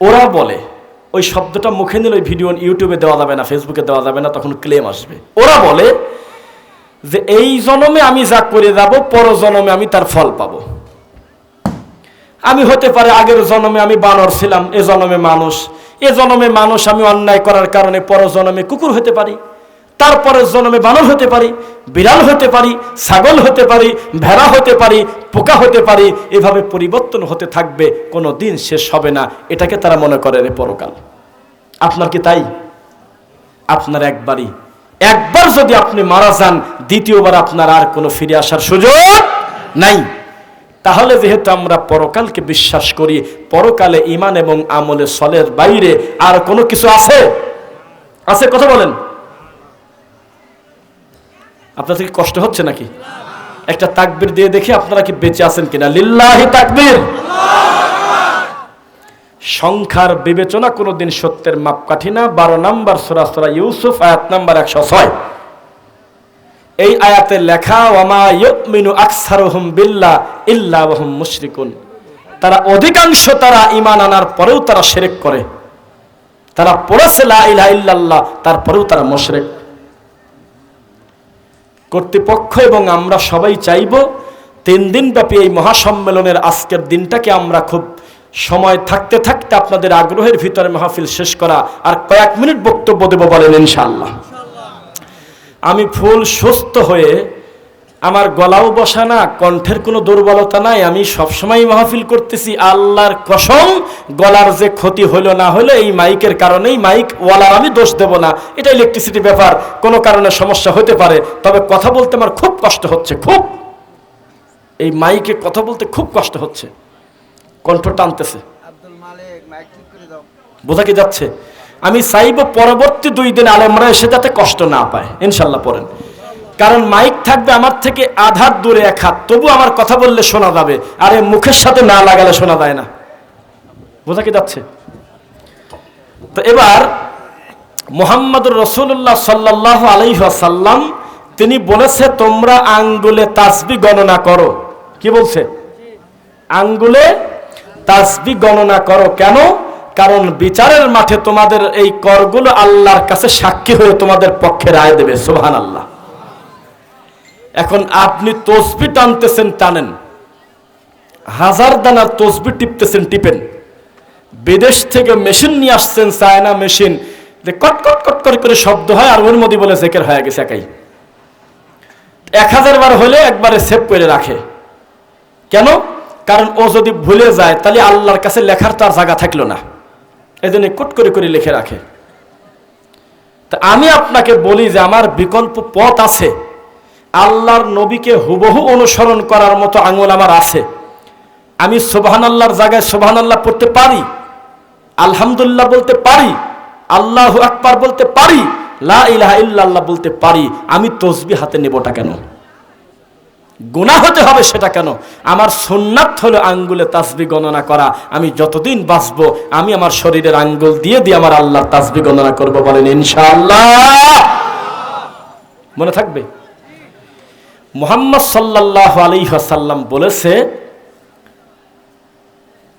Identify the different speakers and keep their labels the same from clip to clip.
Speaker 1: ওরা বলে, ওই শব্দটা মুখে নিলে ওই ভিডিও ইউটিউবে দেওয়া যাবে না ফেসবুকে দেওয়া যাবে না, তখন ক্লেম আসবে। ওরা বলে যে, এই জনমে আমি যা করে যাব, পর জনমে আমি তার ফল পাব। আমি হতে পারে আগের জনমে আমি বানর ছিলাম, এ জনমে মানুষ, এ জনমে মানুষ আমি অন্যায় করার কারণে পর জনমে কুকুর হতে পারি। তারপরের জন্মে বানর হতে পারি, বিড়াল হতে পারি, ছাগল হতে পারি, ভেড়া হতে পারি, পোকা হতে পারি, এভাবে পরিবর্তন হতে থাকবে কোনো দিন শেষ হবে না। এটাকে তারা মনে করে রে পরকাল। আপনার কি তাই? আপনার একবারই। একবার যদি আপনি মারা যান, দ্বিতীয়বার আপনার আর কোনো ফিরে আসার সুযোগ নাই। তাহলে যেহেতু আমরা পরকালকে বিশ্বাস করি, পরকালে ইমান এবং আমলে সলের বাইরে আর কোনো কিছু আছে? আছে, কথা বলেন। আপনাদের কি কষ্ট হচ্ছে নাকি? একটা তাকবির দিয়ে দেখি আপনারা কি বেঁচে আছেন কিনা। লিল্লাহি তাকবির। সংখ্যার বিবেচনা কোনোদিন সত্যের মাপকাঠি না। বারো নাম্বার সোরা সোরা ইউসুফ, আয়াত নাম্বার একশো ছয়। এই আয়াতে লেখা, ওয়ামা ইউমিনু আকসারুহুম বিল্লাহ ইল্লা ওয়াহুম মুশরিকুন। তারা অধিকাংশ তারা ঈমান আনার পরেও তারা শিরক করে। তারা পড়েছে লা ইলাহা ইল্লাল্লাহ, তারপরেও তারা মুশরিক। কর্তৃপক্ষ এবং আমরা সবাই চাইব তিন দিনব্যাপী এই মহাসম্মেলনের আজকের দিনটাকে আমরা খুব সময় থাকতে থাকতে আপনাদের আগ্রহের ভিতরে মাহফিল শেষ করা আর কয়েক মিনিট বক্তব্য দেব বলেন ইনশাল্লাহ আমি ফুল সুস্থ হয়ে আমার গলাও বসা না কণ্ঠের কোনো দুর্বলতা নাই আমি সবসময় মাহফিল করতেছি। আল্লাহর কসম গলার যে ক্ষতি হলো না হলো এই মাইকের কারণেই মাইক ওয়ালার আমি দোষ দেব না। এটা ইলেকট্রিসিটি ব্যাপার কোনো কারণে সমস্যা হতে পারে। তবে কথা বলতে আমার খুব কষ্ট হচ্ছে খুব। এই মাইকে কথা বলতে খুব কষ্ট হচ্ছে। কণ্ঠ টানতেছে। বোঝা কি যাচ্ছে? আমি চাইব পরবর্তী দুই দিন আলেমরা এসে যাতে কষ্ট না পায়। ইনশাল্লাহ পড়েন। কারণ মাইক থাকবে আমার থেকে আধার দূরে এক হাত। তবু আমার কথা বললে শোনা যাবে। আর মুখের সাথে না লাগালে শোনা যায় না। বোঝা কি যাচ্ছে? তো এবার মোহাম্মদুর রসুল্লাহ সাল্লাহ আলাইসাল্লাম তিনি বলেছে, তোমরা আঙ্গুলে তাসবি গণনা করো। কি বলছে? আঙ্গুলে তাসবি গণনা করো কেন? কারণ বিচারের মাঠে তোমাদের এই করগুলো আল্লাহর কাছে সাক্ষী হয়ে তোমাদের পক্ষে রায় দেবে। সোহান আল্লাহ এখন আপনি তসবি টানতেছেন, টানেন। হাজার দানার তসবি টিপতেছেন, টিপেন। বিদেশ থেকে মেশিন নিয়ে আসছেন, চায়না মেশিন। কট কট কট করে করে শব্দ হয়, আর ওর মধ্যে বলে জেকের হয়ে গেছে একাই। এক হাজার বার হলে একবারে সেভ করে রাখে। কেন? কারণ ও যদি ভুলে যায়, তাহলে আল্লাহর কাছে লেখার তার জায়গা থাকল না। এই জন্য কুট করে করে লিখে রাখে। তা আমি আপনাকে বলি যে, আমার বিকল্প পথ আছে। আল্লাহর নবীকে হুবহু অনুসরণ করার মতো আঙুল আমার আছে। আমি সোবাহান আল্লাহর জায়গায় সোবাহান আল্লাহ পড়তে পারি আলহামদুল্লাহ বলতে পারি, আল্লাহ আকবার বলতে পারি, লা বলতে পারি, আমি তসবি হাতে নেবটা কেন? গুনাহ হতে হবে সেটা কেন? আমার সুন্নাত হলো আঙ্গুলে তাসবি গণনা করা, আমি যতদিন বাঁচবো, আমি আমার শরীরের আঙ্গুল দিয়ে দিয়ে আমার আল্লাহর তাসবি গণনা করব বলেন ইনশাআল্লাহ। মনে থাকবে? মোহাম্মদ সাল্লাহ আলী আলাইহাসাল্লাম বলেছে,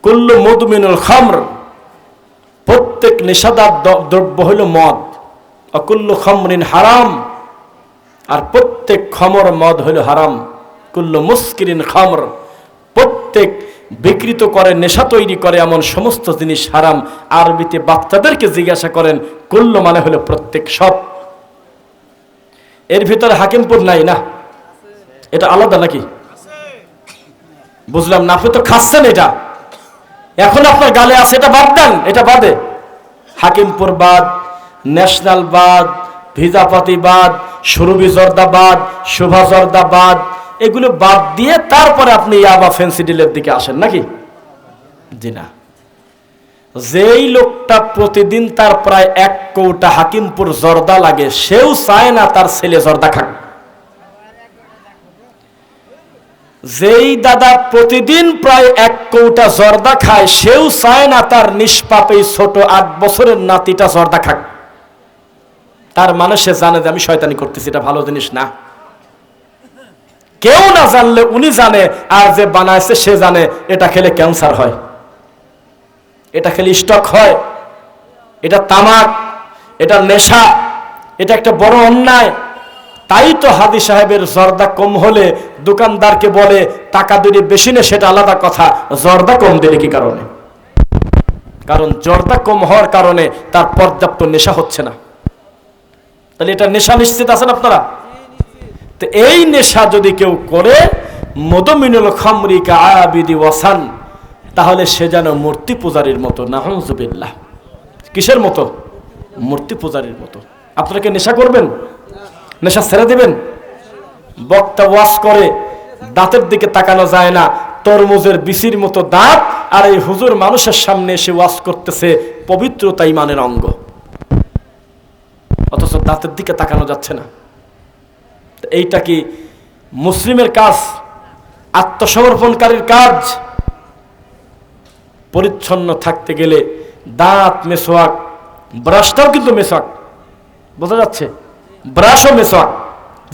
Speaker 1: কুল্লু মধুমিনুল খামর প্রত্যেক নেশাদার দ্রব্য হইল মদ। অকুল্লু খামরিন হারাম আর প্রত্যেক খমর মদ হইল হারাম। কুল্লু মুস্কিরিন খামর প্রত্যেক বিকৃত করে, নেশা তৈরি করে এমন সমস্ত জিনিস হারাম। আরবিতে বাচ্চাদেরকে জিজ্ঞাসা করেন, কুল্লু মানে হলো প্রত্যেক সব এর ভিতরে হাকিমপুর নাই না? এটা আলাদা নাকি? বুঝলাম না, আপনি তো খাচ্ছেন এটা। এখন আপনার গালে আছে, এটা বাদ দেন, এটা বাদে। হাকিমপুর বাদ, ন্যাশনাল বাদ, ভিজাপাতি বাদ, সুরভি জর্দা বাদ শোভা জর্দাবাদ এগুলো বাদ দিয়ে তারপরে আপনি ইয়াবা ফেন্সিডিলের দিকে আসেন নাকি? জি না। যেই লোকটা প্রতিদিন তার প্রায় এক কৌটা হাকিমপুর জর্দা লাগে, সেও চায় না তার ছেলে জর্দা খাক। যেই দাদা প্রতিদিন প্রায় এক কৌটা জর্দা খায়, সেও চায় না তার নিষ্পাপ এই ছোট আট বছরের নাতিটা জর্দা খাক। তার মানে সে জানে যে আমি শয়তানি করতেছি, এটা ভালো জিনিস না। কেউ না জানলে উনি জানে, আর যে বানাইছে সে জানে, এটা খেলে ক্যান্সার হয়। এটা খেলে স্টক হয়। এটা তামাক, এটা নেশা, এটা একটা বড় অন্যায়। তাই তো হাদি সাহেবের জর্দা কম হলে দোকানদারকে বলে, টাকা দিলে বেশি নে, সেটা আলাদা কথা। জর্দা কম দিলে কি কারণে? কারণ জর্দা কম হওয়ার কারণে তার পর্যাপ্ত নেশা হচ্ছে না। তাহলে এটা নেশা নিশ্চিত আছেন আপনারা? তো এই নেশা যদি কেউ করে মদমিনুল খামরিকা আবিদি ওয়াসান, তাহলে সে যেন মূর্তি পূজারীর মতো নাহজুবিল্লাহ কিসের মতো? মূর্তি পূজারীর মতো। আপনারা কি নেশা করবেন? নেশা ছেড়ে দেবেন? বক্তা ওয়াশ করে, দাঁতের দিকে তাকানো যায় না। তরমুজের বিসির মতো দাঁত, আর এই হুজুর মানুষের সামনে এসে ওয়াশ করতেছে পবিত্রতা ইমানের অঙ্গ। অথচ দাঁতের দিকে তাকানো যাচ্ছে না। এইটা কি মুসলিমের কাজ, আত্মসমর্পণকারীর কাজ? পরিচ্ছন্ন থাকতে গেলে দাঁত মেসোয়াক, ব্রাশটাও কিন্তু মেসোয়াক। বোঝা যাচ্ছে? ব্রাশও মেসোয়াক।